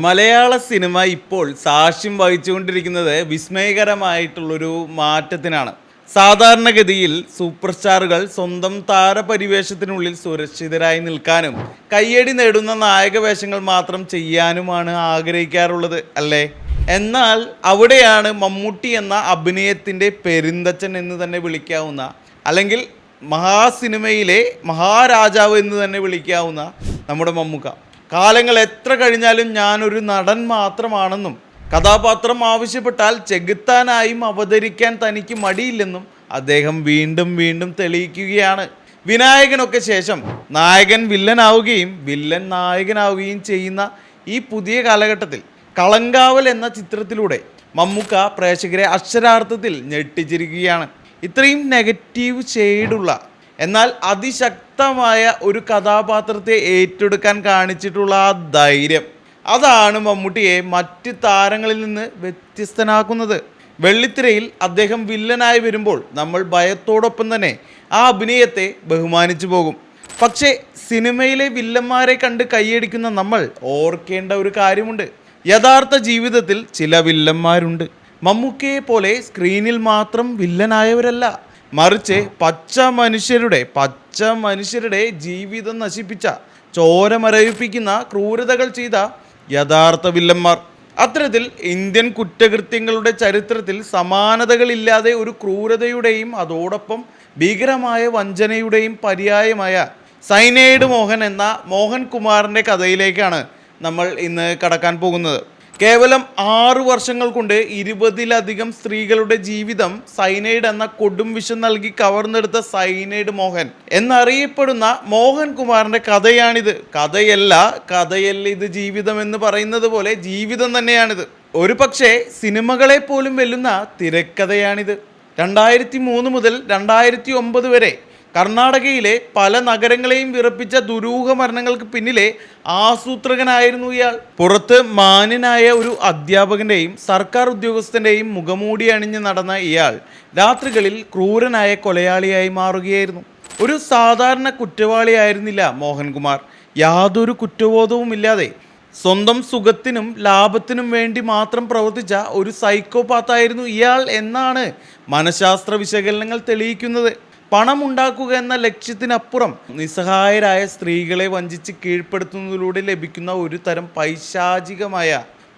മലയാള cinema ഇപ്പോൾ സാക്ഷ്യം വഹിച്ചുകൊണ്ടിരിക്കുന്നത് വിസ്മയകരമായിട്ടുള്ളൊരു മാറ്റത്തിനാണ്. സാധാരണഗതിയിൽ സൂപ്പർ സ്റ്റാറുകൾ സ്വന്തം താരപരിവേഷത്തിനുള്ളിൽ സുരക്ഷിതരായി നിൽക്കാനും കയ്യടി നേടുന്ന നായകവേഷങ്ങൾ മാത്രം ചെയ്യാനുമാണ് ആഗ്രഹിക്കാറുള്ളത് അല്ലേ? എന്നാൽ അവിടെയാണ് മമ്മൂട്ടി എന്ന അഭിനയത്തിന്റെ പെരുന്തച്ചൻ എന്ന് തന്നെ വിളിക്കാവുന്ന അല്ലെങ്കിൽ മഹാസിനിമയിലെ മഹാരാജാവ് എന്ന് തന്നെ വിളിക്കാവുന്ന നമ്മുടെ മമ്മൂക്ക. കാലങ്ങൾ എത്ര കഴിഞ്ഞാലും ഞാനൊരു നടൻ മാത്രമാണെന്നും കഥാപാത്രം ആവശ്യപ്പെട്ടാൽ ചെകുത്താനായും അവതരിക്കാൻ തനിക്ക് മടിയില്ലെന്നും അദ്ദേഹം വീണ്ടും വീണ്ടും തെളിയിക്കുകയാണ്. വിനായകനൊക്കെ ശേഷം നായകൻ വില്ലനാവുകയും വില്ലൻ നായകനാവുകയും ചെയ്യുന്ന ഈ പുതിയ കാലഘട്ടത്തിൽ കളങ്കാവൽ എന്ന ചിത്രത്തിലൂടെ മമ്മൂക്ക പ്രേക്ഷകരെ അക്ഷരാർത്ഥത്തിൽ ഞെട്ടിച്ചിരിക്കുകയാണ്. ഇത്രയും നെഗറ്റീവ് ഷെയ്ഡുള്ള എന്നാൽ അതിശക്തമായ ഒരു കഥാപാത്രത്തെ ഏറ്റെടുക്കാൻ കാണിച്ചിട്ടുള്ള ആ ധൈര്യം. അതാണ് മമ്മൂട്ടിയെ മറ്റ് താരങ്ങളിൽ നിന്ന് വ്യത്യസ്തനാക്കുന്നത്. വെള്ളിത്തിരയിൽ അദ്ദേഹം വില്ലനായി വരുമ്പോൾ നമ്മൾ ഭയത്തോടൊപ്പം തന്നെ ആ അഭിനയത്തെ ബഹുമാനിച്ചു പോകും. പക്ഷേ സിനിമയിലെ വില്ലന്മാരെ കണ്ട് കൈയടിക്കുന്ന നമ്മൾ ഓർക്കേണ്ട ഒരു കാര്യമുണ്ട്. യഥാർത്ഥ ജീവിതത്തിൽ ചില വില്ലന്മാരുണ്ട്. മമ്മൂക്കയെ പോലെ സ്ക്രീനിൽ മാത്രം വില്ലനായവരല്ല. മറിച്ച് പച്ച മനുഷ്യരുടെ പച്ച മനുഷ്യരുടെ ജീവിതം നശിപ്പിച്ച ചോര മരവിപ്പിക്കുന്ന ക്രൂരതകൾ ചെയ്ത യഥാർത്ഥ വില്ലന്മാർ. അത്തരത്തിൽ ഇന്ത്യൻ കുറ്റകൃത്യങ്ങളുടെ ചരിത്രത്തിൽ സമാനതകളില്ലാതെ ഒരു ക്രൂരതയുടെയും അതോടൊപ്പം ഭീകരമായ വഞ്ചനയുടെയും പര്യായമായ സൈനൈഡ് മോഹൻ എന്ന മോഹൻ കുമാറിന്റെ കഥയിലേക്കാണ് നമ്മൾ ഇന്ന് കടക്കാൻ പോകുന്നത്. കേവലം ആറു വർഷങ്ങൾ കൊണ്ട് ഇരുപതിലധികം സ്ത്രീകളുടെ ജീവിതം സൈനൈഡ് എന്ന കൊടും വിഷം നൽകി കവർന്നെടുത്ത സൈനൈഡ് മോഹൻ എന്നറിയപ്പെടുന്ന മോഹൻ കുമാറിന്റെ കഥയാണിത്. കഥയല്ല കഥയല്ല ഇത് ജീവിതം എന്ന് പറയുന്നത് പോലെ ജീവിതം തന്നെയാണിത്. ഒരു പക്ഷേ സിനിമകളെ പോലും വെല്ലുന്ന തിരക്കഥയാണിത്. രണ്ടായിരത്തി മൂന്ന് മുതൽ രണ്ടായിരത്തി ഒമ്പത് വരെ കർണാടകയിലെ പല നഗരങ്ങളെയും വിറപ്പിച്ച ദുരൂഹ മരണങ്ങൾക്ക് പിന്നിലെ ആസൂത്രകനായിരുന്നു ഇയാൾ. പുറത്ത് മാന്യനായ ഒരു അധ്യാപകന്റെയും സർക്കാർ ഉദ്യോഗസ്ഥന്റെയും മുഖമൂടി അണിഞ്ഞ് നടന്ന ഇയാൾ രാത്രികളിൽ ക്രൂരനായ കൊലയാളിയായി മാറുകയായിരുന്നു. ഒരു സാധാരണ കുറ്റവാളിയായിരുന്നില്ല മോഹൻകുമാർ. യാതൊരു കുറ്റബോധവുമില്ലാതെ സ്വന്തം സുഖത്തിനും ലാഭത്തിനും വേണ്ടി മാത്രം പ്രവർത്തിച്ച ഒരു സൈക്കോപാത്തായിരുന്നു ഇയാൾ എന്നാണ് മനഃശാസ്ത്ര വിശകലനങ്ങൾ തെളിയിക്കുന്നത്. പണം ഉണ്ടാക്കുക എന്ന ലക്ഷ്യത്തിനപ്പുറം നിസ്സഹായരായ സ്ത്രീകളെ വഞ്ചിച്ച് കീഴ്പ്പെടുത്തുന്നതിലൂടെ ലഭിക്കുന്ന ഒരു തരം പൈശാചികമായ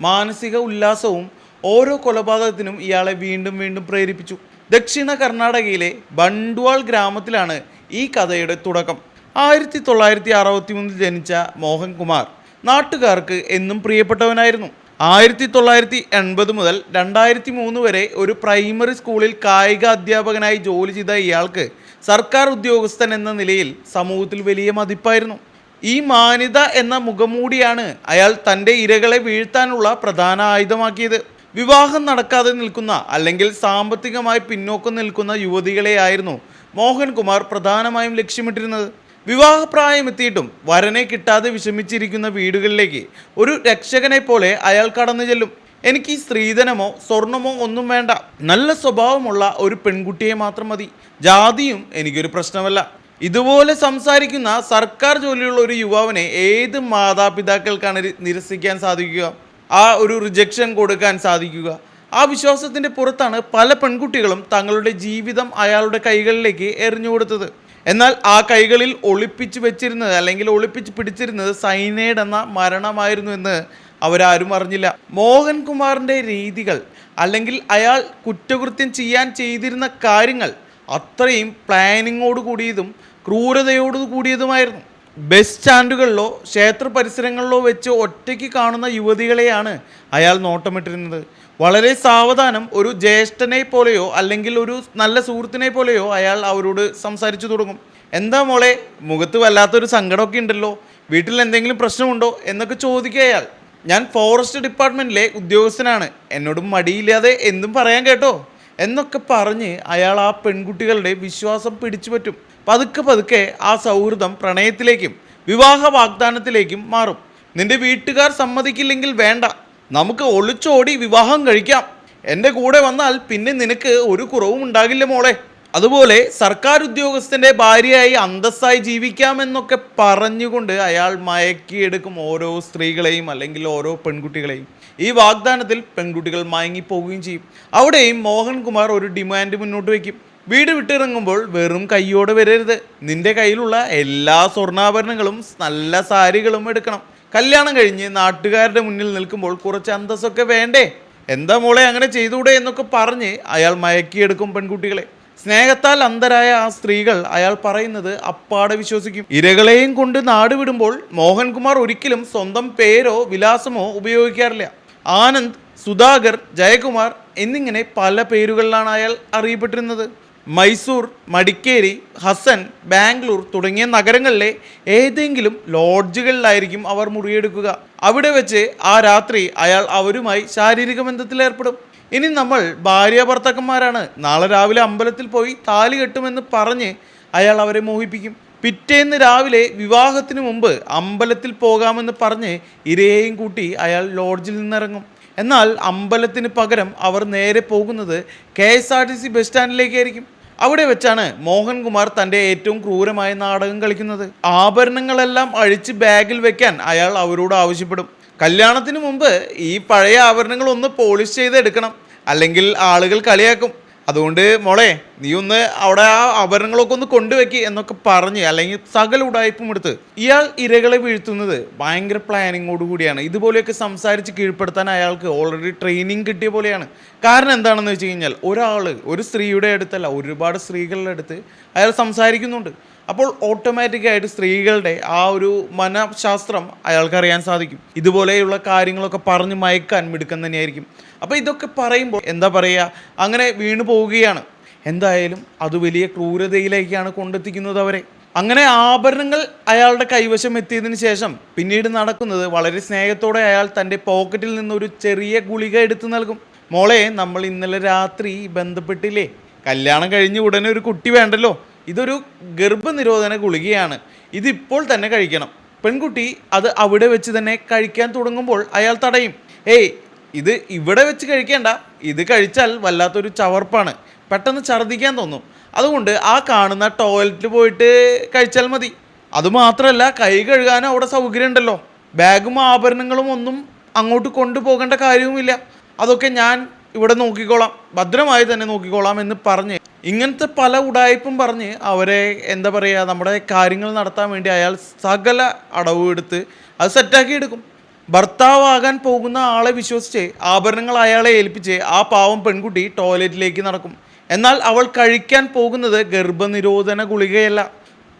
മാനസിക ഉല്ലാസവും ഓരോ കൊലപാതകത്തിനും ഇയാളെ വീണ്ടും വീണ്ടും പ്രേരിപ്പിച്ചു. ദക്ഷിണ കർണാടകയിലെ ബണ്ട്വാൾ ഗ്രാമത്തിലാണ് ഈ കഥയുടെ തുടക്കം. ആയിരത്തി തൊള്ളായിരത്തി അറുപത്തി മൂന്നിൽ ജനിച്ച മോഹൻകുമാർ നാട്ടുകാർക്ക് എന്നും പ്രിയപ്പെട്ടവനായിരുന്നു. ആയിരത്തി തൊള്ളായിരത്തി എൺപത് മുതൽ രണ്ടായിരത്തി മൂന്ന് വരെ ഒരു പ്രൈമറി സ്കൂളിൽ കായിക അധ്യാപകനായി ജോലി ചെയ്ത ഇയാൾക്ക് സർക്കാർ ഉദ്യോഗസ്ഥൻ എന്ന നിലയിൽ സമൂഹത്തിൽ വലിയ മതിപ്പായിരുന്നു. ഈ മാന്യത എന്ന മുഖമൂടിയാണ് അയാൾ തന്റെ ഇരകളെ വീഴ്ത്താനുള്ള പ്രധാന ആയുധമാക്കിയത്. വിവാഹം നടക്കാതെ നിൽക്കുന്ന അല്ലെങ്കിൽ സാമ്പത്തികമായി പിന്നോക്കം നിൽക്കുന്ന യുവതികളെയായിരുന്നു മോഹൻകുമാർ പ്രധാനമായും ലക്ഷ്യമിട്ടിരുന്നത്. വിവാഹപ്രായമെത്തിയിട്ടും വരനെ കിട്ടാതെ വിഷമിച്ചിരിക്കുന്ന വീടുകളിലേക്ക് ഒരു രക്ഷകനെ പോലെ അയാൾ കടന്നു ചെല്ലും. എനിക്ക് ഈ സ്ത്രീധനമോ സ്വർണമോ ഒന്നും വേണ്ട. നല്ല സ്വഭാവമുള്ള ഒരു പെൺകുട്ടിയെ മാത്രം മതി. ജാതിയും എനിക്കൊരു പ്രശ്നമല്ല. ഇതുപോലെ സംസാരിക്കുന്ന സർക്കാർ ജോലിയുള്ള ഒരു യുവാവിനെ ഏത് മാതാപിതാക്കൾക്കാണ് നിരസിക്കാൻ സാധിക്കുക? ആ ഒരു റിജക്ഷൻ കൊടുക്കാൻ സാധിക്കുക? ആ വിശ്വാസത്തിന്റെ പുറത്താണ് പല പെൺകുട്ടികളും തങ്ങളുടെ ജീവിതം അയാളുടെ കൈകളിലേക്ക് എറിഞ്ഞു കൊടുത്തത്. എന്നാൽ ആ കൈകളിൽ ഒളിപ്പിച്ച് വെച്ചിരുന്നത് അല്ലെങ്കിൽ ഒളിപ്പിച്ച് പിടിച്ചിരുന്നത് സൈനേഡ് എന്ന മരണമായിരുന്നു എന്ന് അവരാരും അറിഞ്ഞില്ല. മോഹൻകുമാറിന്റെ രീതികൾ അല്ലെങ്കിൽ അയാൾ കുറ്റകൃത്യം ചെയ്യാൻ ചെയ്തിരുന്ന കാര്യങ്ങൾ അത്രയും പ്ലാനിങ്ങോട് കൂടിയതും ക്രൂരതയോട് കൂടിയതുമായിരുന്നു. ബസ് സ്റ്റാൻഡുകളിലോ ക്ഷേത്ര പരിസരങ്ങളിലോ വെച്ച് ഒറ്റയ്ക്ക് കാണുന്ന യുവതികളെയാണ് അയാൾ നോട്ടമിട്ടിരുന്നത്. വളരെ സാവധാനം ഒരു ജ്യേഷ്ഠനെ പോലെയോ അല്ലെങ്കിൽ ഒരു നല്ല സുഹൃത്തിനെ പോലെയോ അയാൾ അവരോട് സംസാരിച്ചു തുടങ്ങും. എന്താ മോളെ മുഖത്ത് വല്ലാത്തൊരു സങ്കടമൊക്കെ ഉണ്ടല്ലോ. വീട്ടിൽ എന്തെങ്കിലും പ്രശ്നമുണ്ടോ? എന്നൊക്കെ ചോദിക്കുക അയാൾ. ഞാൻ ഫോറസ്റ്റ് ഡിപ്പാർട്ട്മെന്റിലെ ഉദ്യോഗസ്ഥനാണ്. എന്നോട് മടിയില്ലാതെ എന്തും പറയാൻ കേട്ടോ. എന്നൊക്കെ പറഞ്ഞ് അയാൾ ആ പെൺകുട്ടികളുടെ വിശ്വാസം പിടിച്ചു പറ്റും. പതുക്കെ പതുക്കെ ആ സൗഹൃദം പ്രണയത്തിലേക്കും വിവാഹ വാഗ്ദാനത്തിലേക്കും മാറും. നിന്റെ വീട്ടുകാർ സമ്മതിക്കില്ലെങ്കിൽ വേണ്ട. നമുക്ക് ഒളിച്ചോടി വിവാഹം കഴിക്കാം. എന്റെ കൂടെ വന്നാൽ പിന്നെ നിനക്ക് ഒരു കുറവും ഉണ്ടാകില്ല മോളെ. അതുപോലെ സർക്കാർ ഉദ്യോഗസ്ഥന്റെ ഭാര്യയായി അന്തസ്സായി ജീവിക്കാമെന്നൊക്കെ പറഞ്ഞുകൊണ്ട് അയാൾ മയക്കിയെടുക്കും ഓരോ സ്ത്രീകളെയും അല്ലെങ്കിൽ ഓരോ പെൺകുട്ടികളെയും. ഈ വാഗ്ദാനത്തിൽ പെൺകുട്ടികൾ മയങ്ങിപ്പോവുകയും ചെയ്യും. അവിടെയും മോഹൻകുമാർ ഒരു ഡിമാൻഡ് മുന്നോട്ട് വയ്ക്കും. വീട് വിട്ടിറങ്ങുമ്പോൾ വെറും കൈയോടെ വരരുത്. നിന്റെ കയ്യിലുള്ള എല്ലാ സ്വർണാഭരണങ്ങളും നല്ല സാരികളും എടുക്കണം. കല്യാണം കഴിഞ്ഞ് നാട്ടുകാരുടെ മുന്നിൽ നിൽക്കുമ്പോൾ കുറച്ച് അന്തസ്സൊക്കെ വേണ്ടേ? എന്താ മോളെ അങ്ങനെ ചെയ്തുകൂടെ എന്നൊക്കെ പറഞ്ഞ് അയാൾ മയക്കിയെടുക്കും പെൺകുട്ടികളെ. സ്നേഹത്താൽ അന്ധരായ ആ സ്ത്രീകൾ അയാൾ പറയുന്നത് അപ്പാടെ വിശ്വസിക്കും. ഇരകളെയും കൊണ്ട് നാട് വിടുമ്പോൾ മോഹൻകുമാർ ഒരിക്കലും സ്വന്തം പേരോ വിലാസമോ ഉപയോഗിക്കാറില്ല. ആനന്ദ് സുധാകർ ജയകുമാർ എന്നിങ്ങനെ പല പേരുകളിലാണ് അയാൾ അറിയപ്പെട്ടിരുന്നത്. മൈസൂർ മടിക്കേരി ഹസൻ ബാംഗ്ലൂർ തുടങ്ങിയ നഗരങ്ങളിലെ ഏതെങ്കിലും ലോഡ്ജുകളിലായിരിക്കും അവർ മുറിയെടുക്കുക. അവിടെ വെച്ച് ആ രാത്രി അയാൾ അവരുമായി ശാരീരിക ബന്ധത്തിൽ ഏർപ്പെടും ഇനി നമ്മൾ ഭാര്യ ഭർത്താക്കന്മാരാണ് നാളെ രാവിലെ അമ്പലത്തിൽ പോയി താലി കെട്ടുമെന്ന് പറഞ്ഞ് അയാൾ അവരെ മോഹിപ്പിക്കും. പിറ്റേന്ന് രാവിലെ വിവാഹത്തിന് മുമ്പ് അമ്പലത്തിൽ പോകാമെന്ന് പറഞ്ഞ് ഇരയെയും കൂട്ടി അയാൾ ലോഡ്ജിൽ നിന്നിറങ്ങും. എന്നാൽ അമ്പലത്തിന് പകരം അവർ നേരെ പോകുന്നത് K S R T C bus സ്റ്റാൻഡിലേക്കായിരിക്കും. അവിടെ വെച്ചാണ് മോഹൻകുമാർ തന്റെ ഏറ്റവും ക്രൂരമായ നാടകം കളിക്കുന്നത്. ആഭരണങ്ങളെല്ലാം അഴിച്ച് ബാഗിൽ വെക്കാൻ അയാൾ അവരോട് ആവശ്യപ്പെടും. കല്യാണത്തിന് മുമ്പ് ഈ പഴയ ആഭരണങ്ങൾ ഒന്ന് പോളിഷ് ചെയ്ത് എടുക്കണം അല്ലെങ്കിൽ ആളുകൾ കളിയാക്കും. അതുകൊണ്ട് മോളെ നീ ഒന്ന് അവിടെ ആ ആഭരണങ്ങളൊക്കെ ഒന്ന് കൊണ്ടുവെക്ക് എന്നൊക്കെ പറഞ്ഞ് അല്ലെങ്കിൽ സകല ഉടായ്പും എടുത്ത് ഇയാൾ ഇരകളെ വീഴ്ത്തുന്നത് ഭയങ്കര പ്ലാനിങ്ങോട് കൂടിയാണ്. ഇതുപോലെയൊക്കെ സംസാരിച്ച് കീഴ്പ്പെടുത്താൻ അയാൾക്ക് ഓൾറെഡി ട്രെയിനിങ് കിട്ടിയ പോലെയാണ്. കാരണം എന്താണെന്ന് വെച്ച് കഴിഞ്ഞാൽ ഒരാൾ ഒരു സ്ത്രീയുടെ അടുത്തല്ല ഒരുപാട് സ്ത്രീകളുടെ അടുത്ത് അയാൾ സംസാരിക്കുന്നുണ്ട്. അപ്പോൾ ഓട്ടോമാറ്റിക്കായിട്ട് സ്ത്രീകളുടെ ആ ഒരു മനഃശാസ്ത്രം അയാൾക്ക് അറിയാൻ സാധിക്കും. ഇതുപോലെയുള്ള കാര്യങ്ങളൊക്കെ പറഞ്ഞ് മയക്കാൻ മിടുക്കം തന്നെയായിരിക്കും. അപ്പോൾ ഇതൊക്കെ പറയുമ്പോൾ എന്താ പറയുക? അങ്ങനെ വീണു പോവുകയാണ്. എന്തായാലും അത് വലിയ ക്രൂരതയിലേക്കാണ് കൊണ്ടെത്തിക്കുന്നത് അവരെ. അങ്ങനെ ആഭരണങ്ങൾ അയാളുടെ കൈവശം എത്തിയതിന് ശേഷം പിന്നീട് നടക്കുന്നത് വളരെ സ്നേഹത്തോടെ അയാൾ തന്റെ പോക്കറ്റിൽ നിന്നൊരു ചെറിയ ഗുളിക എടുത്തു നൽകും. മോളെ നമ്മൾ ഇന്നലെ രാത്രി ബന്ധപ്പെട്ടില്ലേ? കല്യാണം കഴിഞ്ഞ് ഉടനെ ഒരു കുട്ടി വേണ്ടല്ലോ. ഇതൊരു ഗർഭനിരോധന ഗുളികയാണ്. ഇതിപ്പോൾ തന്നെ കഴിക്കണം. പെൺകുട്ടി അത് അവിടെ വെച്ച് തന്നെ കഴിക്കാൻ തുടങ്ങുമ്പോൾ അയാൾ തടയും. ഏയ് ഇത് ഇവിടെ വെച്ച് കഴിക്കേണ്ട. ഇത് കഴിച്ചാൽ വല്ലാത്തൊരു ചവർപ്പാണ്. പെട്ടെന്ന് ഛർദ്ദിക്കാൻ തോന്നും. അതുകൊണ്ട് ആ കാണുന്ന ടോയ്ലറ്റിൽ പോയിട്ട് കഴിച്ചാൽ മതി. അതുമാത്രമല്ല കൈ കഴുകാനും അവിടെ സൗകര്യം ഉണ്ടല്ലോ ബാഗും ആഭരണങ്ങളും ഒന്നും അങ്ങോട്ട് കൊണ്ടുപോകേണ്ട കാര്യവുമില്ല. അതൊക്കെ ഞാൻ ഇവിടെ നോക്കിക്കോളാം. ഭദ്രമായി തന്നെ നോക്കിക്കോളാം എന്ന് പറഞ്ഞ് ഇങ്ങനത്തെ പല ഉടായ്പും പറഞ്ഞ് അവരെ എന്താ പറയുക നമ്മുടെ കാര്യങ്ങൾ നടത്താൻ വേണ്ടി അയാൾ സകല അടവും എടുത്ത് അത് സെറ്റാക്കി എടുക്കും. ഭർത്താവാകാൻ പോകുന്ന ആളെ വിശ്വസിച്ച് ആഭരണങ്ങൾ അയാളെ ഏൽപ്പിച്ച് ആ പാവം പെൺകുട്ടി ടോയ്ലറ്റിലേക്ക് നടക്കും. എന്നാൽ അവൾ കഴിക്കാൻ പോകുന്നത് ഗർഭനിരോധന ഗുളികയല്ല.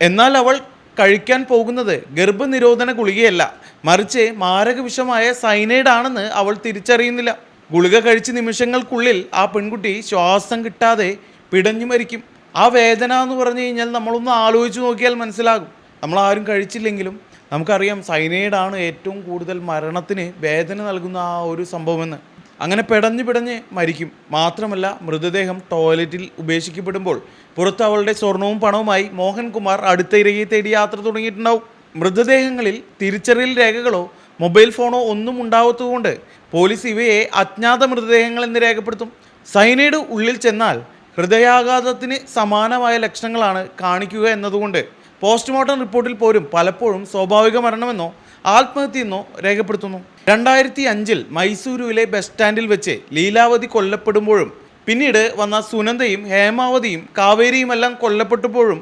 എന്നാൽ അവൾ കഴിക്കാൻ പോകുന്നത് ഗർഭനിരോധന ഗുളികയല്ല. മറിച്ച് മാരകവിഷമായ സൈനൈഡ് ആണെന്ന് അവൾ തിരിച്ചറിയുന്നില്ല. ഗുളിക കഴിച്ച നിമിഷങ്ങൾക്കുള്ളിൽ ആ പെൺകുട്ടി ശ്വാസം കിട്ടാതെ പിടഞ്ഞു മരിക്കും. ആ വേദന എന്ന് പറഞ്ഞു കഴിഞ്ഞാൽ നമ്മളൊന്ന് ആലോചിച്ച് നോക്കിയാൽ മനസ്സിലാകും. നമ്മൾ ആരും കഴിച്ചില്ലെങ്കിലും നമുക്കറിയാം സൈനൈഡ് ആണ് ഏറ്റവും കൂടുതൽ മരണത്തിന് വേദന നൽകുന്ന ആ ഒരു സംഭവമെന്ന്. അങ്ങനെ പിടഞ്ഞ് പിടഞ്ഞ് മരിക്കും. മാത്രമല്ല മൃതദേഹം ടോയ്ലറ്റിൽ ഉപേക്ഷിക്കപ്പെടുമ്പോൾ പുറത്ത് അവളുടെ സ്വർണവും പണവുമായി മോഹൻകുമാർ അടുത്ത ഇരയെ തേടി യാത്ര തുടങ്ങിയിട്ടുണ്ടാവും. മൃതദേഹങ്ങളിൽ തിരിച്ചറിയൽ രേഖകളോ മൊബൈൽ ഫോണോ ഒന്നും ഉണ്ടാവാത്തതുകൊണ്ട് പോലീസ് ഇവയെ അജ്ഞാത മൃതദേഹങ്ങൾ എന്ന് രേഖപ്പെടുത്തും. സൈനൈഡ് ഉള്ളിൽ ചെന്നാൽ ഹൃദയാഘാതത്തിന് സമാനമായ ലക്ഷണങ്ങളാണ് കാണിക്കുക എന്നതുകൊണ്ട് പോസ്റ്റ്മോർട്ടം റിപ്പോർട്ടിൽ പോലും പലപ്പോഴും സ്വാഭാവിക മരണമെന്നോ ആത്മഹത്യയെന്നോ രേഖപ്പെടുത്തുന്നു. രണ്ടായിരത്തി അഞ്ചിൽ മൈസൂരുവിലെ ബസ് സ്റ്റാൻഡിൽ വെച്ച് ലീലാവതി കൊല്ലപ്പെടുമ്പോഴും പിന്നീട് വന്ന സുനന്ദയും ഹേമാവതിയും കാവേരിയുമെല്ലാം കൊല്ലപ്പെട്ടപ്പോഴും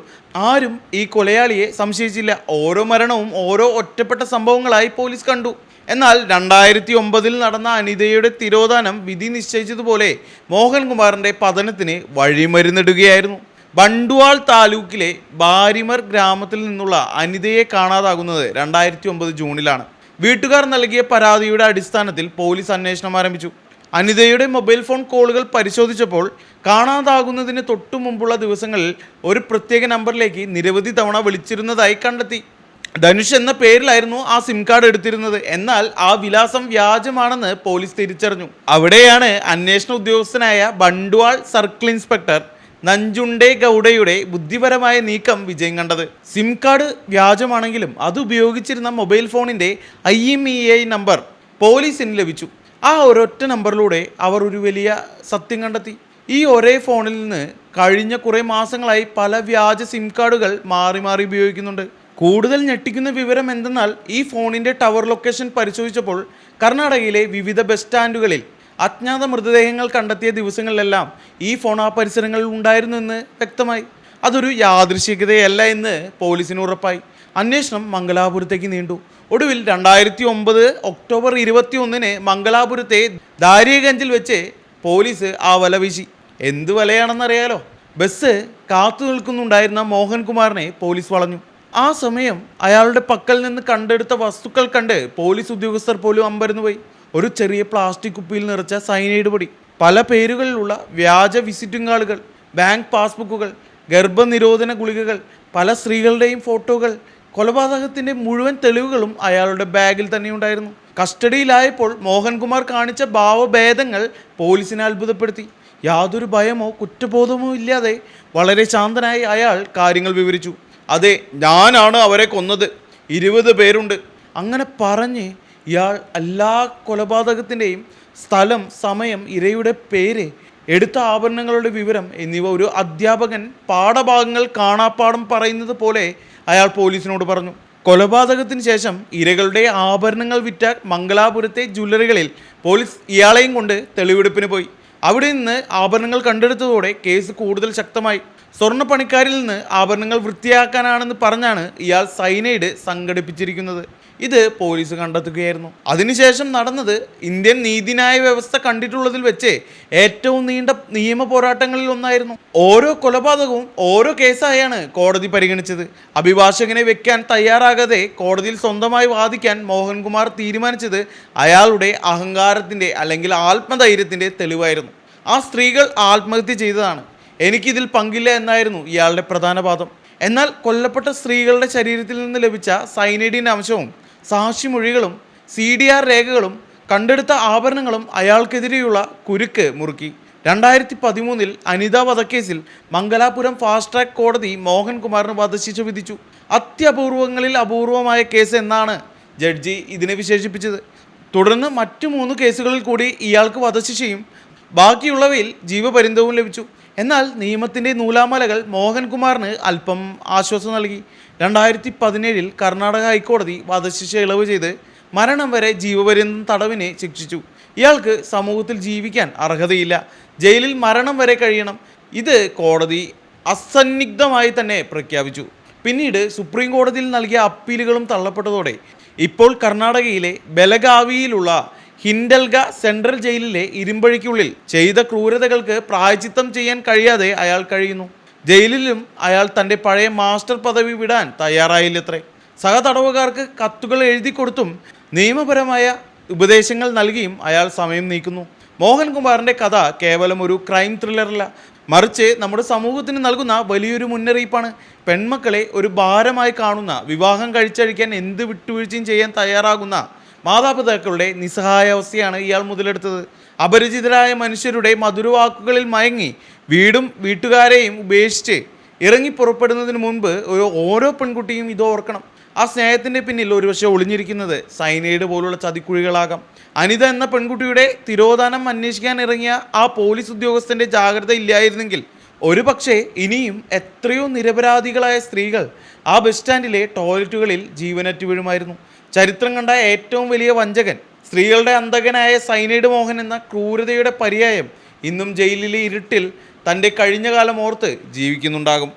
ആരും ഈ കൊലയാളിയെ സംശയിച്ചില്ല. ഓരോ മരണവും ഓരോ ഒറ്റപ്പെട്ട സംഭവങ്ങളായി പോലീസ് കണ്ടു. എന്നാൽ രണ്ടായിരത്തി ഒമ്പതിൽ നടന്ന അനിതയുടെ തിരോധാനം വിധി നിശ്ചയിച്ചതുപോലെ മോഹൻകുമാറിന്റെ പതനത്തിന് വഴിമരുന്നിടുകയായിരുന്നു. ബണ്ടുവാൾ താലൂക്കിലെ ബാരിമർ ഗ്രാമത്തിൽ നിന്നുള്ള അനിതയെ കാണാതാകുന്നത് രണ്ടായിരത്തി ഒമ്പത് ജൂണിലാണ്. വീട്ടുകാർ നൽകിയ പരാതിയുടെ അടിസ്ഥാനത്തിൽ പോലീസ് അന്വേഷണം ആരംഭിച്ചു. അനിതയുടെ മൊബൈൽ ഫോൺ കോളുകൾ പരിശോധിച്ചപ്പോൾ കാണാതാകുന്നതിന് തൊട്ടു മുമ്പുള്ള ദിവസങ്ങളിൽ ഒരു പ്രത്യേക നമ്പറിലേക്ക് നിരവധി തവണ വിളിച്ചിരുന്നതായി കണ്ടെത്തി. ധനുഷ് എന്ന പേരിലായിരുന്നു ആ സിം കാർഡ് എടുത്തിരുന്നത്. എന്നാൽ ആ വിലാസം വ്യാജമാണെന്ന് പോലീസ് തിരിച്ചറിഞ്ഞു. അവിടെയാണ് അന്വേഷണ ഉദ്യോഗസ്ഥനായ ബണ്ടുവാൾ സർക്കിൾ ഇൻസ്പെക്ടർ നഞ്ചുണ്ടേ ഗൗഡയുടെ ബുദ്ധിപരമായ നീക്കം വിജയം കണ്ടത്. സിം കാർഡ് വ്യാജമാണെങ്കിലും അത് ഉപയോഗിച്ചിരുന്ന മൊബൈൽ ഫോണിന്റെ I M E I number പോലീസിന് ലഭിച്ചു. ആ ഒരൊറ്റ നമ്പറിലൂടെ അവർ ഒരു വലിയ സത്യം കണ്ടെത്തി. ഈ ഒരേ ഫോണിൽ നിന്ന് കഴിഞ്ഞ കുറേ മാസങ്ങളായി പല വ്യാജ സിം കാർഡുകൾ മാറി മാറി ഉപയോഗിക്കുന്നുണ്ട്. കൂടുതൽ ഞെട്ടിക്കുന്ന വിവരം എന്തെന്നാൽ ഈ ഫോണിന്റെ ടവർ ലൊക്കേഷൻ പരിശോധിച്ചപ്പോൾ കർണാടകയിലെ വിവിധ ബസ് സ്റ്റാൻഡുകളിൽ അജ്ഞാത മൃതദേഹങ്ങൾ കണ്ടെത്തിയ ദിവസങ്ങളിലെല്ലാം ഈ ഫോൺ ആ പരിസരങ്ങളിൽ ഉണ്ടായിരുന്നു എന്ന് വ്യക്തമായി. അതൊരു യാദൃശികതയല്ല എന്ന് പോലീസിന് ഉറപ്പായി. അന്വേഷണം മംഗലാപുരത്തേക്ക് നീണ്ടു. ഒടുവിൽ രണ്ടായിരത്തി ഒമ്പത് ഒക്ടോബർ ഇരുപത്തി ഒന്നിന് മംഗലാപുരത്തെ ദാരിയഗഞ്ചിൽ വെച്ച് പോലീസ് ആ വല വീശി. എന്ത് വലയാണെന്നറിയാലോ? ബസ് കാത്തു നിൽക്കുന്നുണ്ടായിരുന്ന മോഹൻകുമാറിനെ പോലീസ് വളഞ്ഞു. ആ സമയം അയാളുടെ പക്കൽ നിന്ന് കണ്ടെടുത്ത വസ്തുക്കൾ കണ്ട് പോലീസ് ഉദ്യോഗസ്ഥർ പോലും അമ്പരന്ന് പോയി. ഒരു ചെറിയ പ്ലാസ്റ്റിക് കുപ്പിയിൽ നിറച്ച സൈനൈഡ് പൊടി പല പേരുകളിലുള്ള വ്യാജ വിസിറ്റിംഗ് കാർഡുകൾ ബാങ്ക് പാസ്ബുക്കുകൾ ഗർഭനിരോധന ഗുളികകൾ പല സ്ത്രീകളുടെയും ഫോട്ടോകൾ കൊലപാതകത്തിന്റെ മുഴുവൻ തെളിവുകളും അയാളുടെ ബാഗിൽ തന്നെ ഉണ്ടായിരുന്നു. കസ്റ്റഡിയിലായപ്പോൾ മോഹൻകുമാർ കാണിച്ച ഭാവഭേദങ്ങൾ പോലീസിനെ അത്ഭുതപ്പെടുത്തി. യാതൊരു ഭയമോ കുറ്റബോധമോ ഇല്ലാതെ വളരെ ശാന്തനായി അയാൾ കാര്യങ്ങൾ വിവരിച്ചു. അതെ ഞാനാണ് അവരെ കൊന്നത്. ഇരുപത് പേരുണ്ട്. അങ്ങനെ പറഞ്ഞ് ഇയാൾ എല്ലാ കൊലപാതകത്തിന്റെയും സ്ഥലം സമയം ഇരയുടെ പേര് എടുത്ത ആഭരണങ്ങളുടെ വിവരം എന്നിവ ഒരു അധ്യാപകൻ പാഠഭാഗങ്ങൾ കാണാപ്പാടം പറയുന്നത് പോലെ അയാൾ പോലീസിനോട് പറഞ്ഞു. കൊലപാതകത്തിന് ശേഷം ഇരകളുടെ ആഭരണങ്ങൾ വിറ്റ മംഗലാപുരത്തെ ജ്വല്ലറികളിൽ പോലീസ് ഇയാളെയും കൊണ്ട് തെളിവെടുപ്പിന് പോയി. അവിടെ നിന്ന് ആഭരണങ്ങൾ കണ്ടെടുത്തതോടെ കേസ് കൂടുതൽ ശക്തമായി. സ്വർണപ്പണിക്കാരിൽ നിന്ന് ആഭരണങ്ങൾ വൃത്തിയാക്കാനാണെന്ന് പറഞ്ഞാണ് ഇയാൾ സൈനൈഡ് സംഘടിപ്പിച്ചിരിക്കുന്നത്. ഇത് പോലീസ് കണ്ടെത്തുകയായിരുന്നു. അതിനുശേഷം നടന്നത് ഇന്ത്യൻ നീതിന്യായ വ്യവസ്ഥ കണ്ടിട്ടുള്ളതിൽ വെച്ച് ഏറ്റവും നീണ്ട നിയമ പോരാട്ടങ്ങളിൽ ഒന്നായിരുന്നു. ഓരോ കൊലപാതകവും ഓരോ കേസായാണ് കോടതി പരിഗണിച്ചത്. അഭിഭാഷകനെ വെക്കാൻ തയ്യാറാകാതെ കോടതിയിൽ സ്വന്തമായി വാദിക്കാൻ മോഹൻകുമാർ തീരുമാനിച്ചത് അയാളുടെ അഹങ്കാരത്തിന്റെ അല്ലെങ്കിൽ ആത്മധൈര്യത്തിന്റെ തെളിവായിരുന്നു. ആ സ്ത്രീകൾ ആത്മഹത്യ ചെയ്തതാണ്. എനിക്കിതിൽ പങ്കില്ല എന്നായിരുന്നു ഇയാളുടെ പ്രധാന വാദം. എന്നാൽ കൊല്ലപ്പെട്ട സ്ത്രീകളുടെ ശരീരത്തിൽ നിന്ന് ലഭിച്ച സൈനൈഡിന്റെ അംശവും സാക്ഷിമൊഴികളും സി ഡി ആർ രേഖകളും കണ്ടെടുത്ത ആഭരണങ്ങളും അയാൾക്കെതിരെയുള്ള കുരുക്ക് മുറുക്കി. രണ്ടായിരത്തി പതിമൂന്നിൽ അനിത വധക്കേസിൽ മംഗലാപുരം ഫാസ്റ്റ് ട്രാക്ക് കോടതി മോഹൻകുമാറിന് വധശിക്ഷ വിധിച്ചു. അത്യപൂർവങ്ങളിൽ അപൂർവമായ കേസ് എന്നാണ് ജഡ്ജി ഇതിനെ വിശേഷിപ്പിച്ചത്. തുടർന്ന് മറ്റു മൂന്ന് കേസുകളിൽ കൂടി ഇയാൾക്ക് വധശിക്ഷയും ബാക്കിയുള്ളവയിൽ ജീവപര്യന്തവും ലഭിച്ചു. എന്നാൽ നിയമത്തിന്റെ നൂലാമലകൾ മോഹൻകുമാറിന് അല്പം ആശ്വാസം നൽകി. രണ്ടായിരത്തി പതിനേഴിൽ കർണാടക ഹൈക്കോടതി വധശിക്ഷ ഇളവ് ചെയ്ത് മരണം വരെ ജീവപര്യന്തം തടവിനെ ശിക്ഷിച്ചു. ഇയാൾക്ക് സമൂഹത്തിൽ ജീവിക്കാൻ അർഹതയില്ല. ജയിലിൽ മരണം വരെ കഴിയണം. ഇത് കോടതി അസന്നിഗ്ധമായി തന്നെ പ്രഖ്യാപിച്ചു. പിന്നീട് സുപ്രീം കോടതിയിൽ നൽകിയ അപ്പീലുകളും തള്ളപ്പെട്ടതോടെ ഇപ്പോൾ കർണാടകയിലെ ബലഗാവിയിലുള്ള ഹിൻഡൽഗ സെൻട്രൽ ജയിലിലെ ഇരുമ്പഴിക്കുള്ളിൽ ചെയ്ത ക്രൂരതകൾക്ക് പ്രായച്ചിത്തം ചെയ്യാൻ കഴിയാതെ അയാൾ കഴിയുന്നു. ജയിലിലും അയാൾ തന്റെ പഴയ മാസ്റ്റർ പദവി വിടാൻ തയ്യാറായില്ലത്രേ. സഹതടവുകാർക്ക് കത്തുകൾ എഴുതി കൊടുത്തും നിയമപരമായ ഉപദേശങ്ങൾ നൽകിയും അയാൾ സമയം നീക്കുന്നു. മോഹൻകുമാറിന്റെ കഥ കേവലം ഒരു ക്രൈം ത്രില്ലറല്ല. മറിച്ച് നമ്മുടെ സമൂഹത്തിന് നൽകുന്ന വലിയൊരു മുന്നറിയിപ്പാണ്. പെൺമക്കളെ ഒരു ഭാരമായി കാണുന്ന വിവാഹം കഴിച്ചഴിക്കാൻ എന്ത് വിട്ടുവീഴ്ചയും ചെയ്യാൻ തയ്യാറാകുന്ന മാതാപിതാക്കളുടെ നിസ്സഹായാവസ്ഥയാണ് ഇയാൾ മുതലെടുത്തത്. അപരിചിതരായ മനുഷ്യരുടെ മധുരവാക്കുകളിൽ മയങ്ങി വീടും വീട്ടുകാരെയും ഉപേക്ഷിച്ച് ഇറങ്ങി പുറപ്പെടുന്നതിന് മുൻപ് ഓരോ പെൺകുട്ടിയും ഇത് ഓർക്കണം. ആ സ്നേഹത്തിന്റെ പിന്നിൽ ഒരുപക്ഷെ ഒളിഞ്ഞിരിക്കുന്നത് സൈനൈഡ് പോലുള്ള ചതിക്കുഴികളാകാം. അനിത എന്ന പെൺകുട്ടിയുടെ തിരോധാനം അന്വേഷിക്കാൻ ഇറങ്ങിയ ആ പോലീസ് ഉദ്യോഗസ്ഥന്റെ ജാഗ്രത ഇല്ലായിരുന്നെങ്കിൽ ഒരു പക്ഷേ ഇനിയും എത്രയോ നിരപരാധികളായ സ്ത്രീകൾ ആ ബസ് സ്റ്റാൻഡിലെ ടോയ്ലറ്റുകളിൽ ജീവനറ്റ് വീഴുമായിരുന്നു. ചരിത്രം കണ്ട ഏറ്റവും വലിയ വഞ്ചകൻ സ്ത്രീകളുടെ അന്തകനായ സൈനൈഡ് മോഹൻ എന്ന ക്രൂരതയുടെ പര്യായം ഇന്നും ജയിലിലെ ഇരുട്ടിൽ തന്റെ കഴിഞ്ഞ കാലം ഓർത്ത് ജീവിക്കുന്നുണ്ടാകും.